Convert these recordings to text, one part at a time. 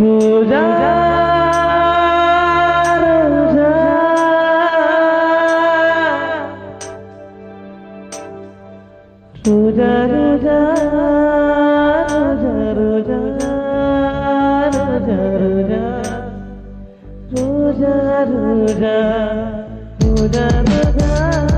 Roda, roda, roda, roda.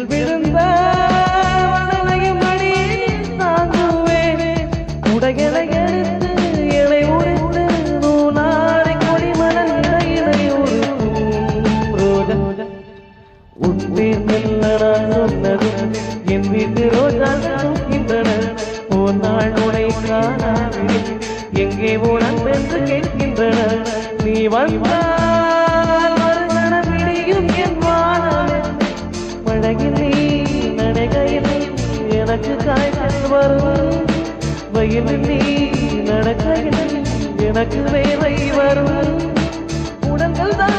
நிழல் விழுந்த மணலையும் அடியில் தாங்குவேன். உடைகளை எடுத்து இலை உடைத்து நூலாடை கொடிமணல் இடையிலை ரோஜா. உன் பேர் மெல்ல நான் சொன்னது என் வீட்டு ரோஜா தூக்கின்றன ஒரு நாள் உடை காணாவில்லை எங்கே உனக்கு என்று கேட்கின்றன நீ வந்தால் வரும் வயலில் நீ நடக்கையில் எனக்கு வேலை வரும். உடல்கள் தான்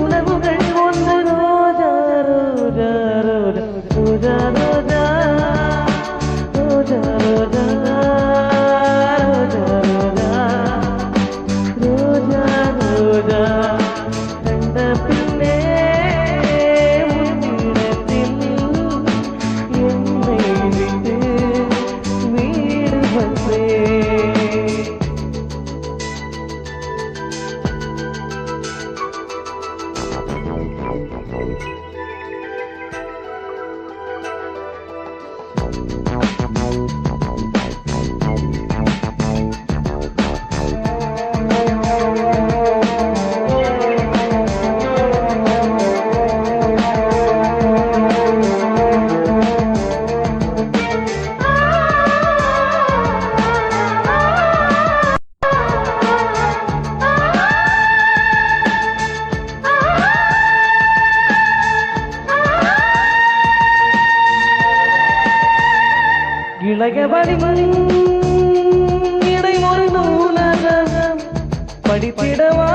உணவுகள் ஒன்று. ரோஜா ரோஜா ரோஜா ரோஜா ரோஜா. Música உலக வலிமை இடைமொரு நூலகம் படித்திடவா?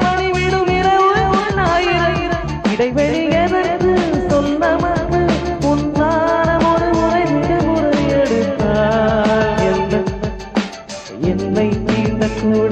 பணிவிடும் இரவு ஆயிரம் இடைவெளி எனக்கு சொந்தமாக உன்னான ஒரு முறை மிக முறை எடுத்தால் என்னை தீர்ந்தக்கூட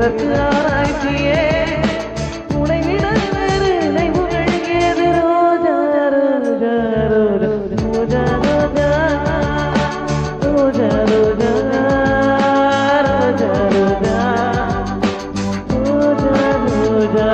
உனக்கு ஆராய்ச்சியே உனை விட வேறு நினைவுகள் ஏது ரோஜா ரோஜா ரோஜா ரோஜா ரோஜா ரோஜா ரோஜா ரோஜா ரோஜா ரோஜா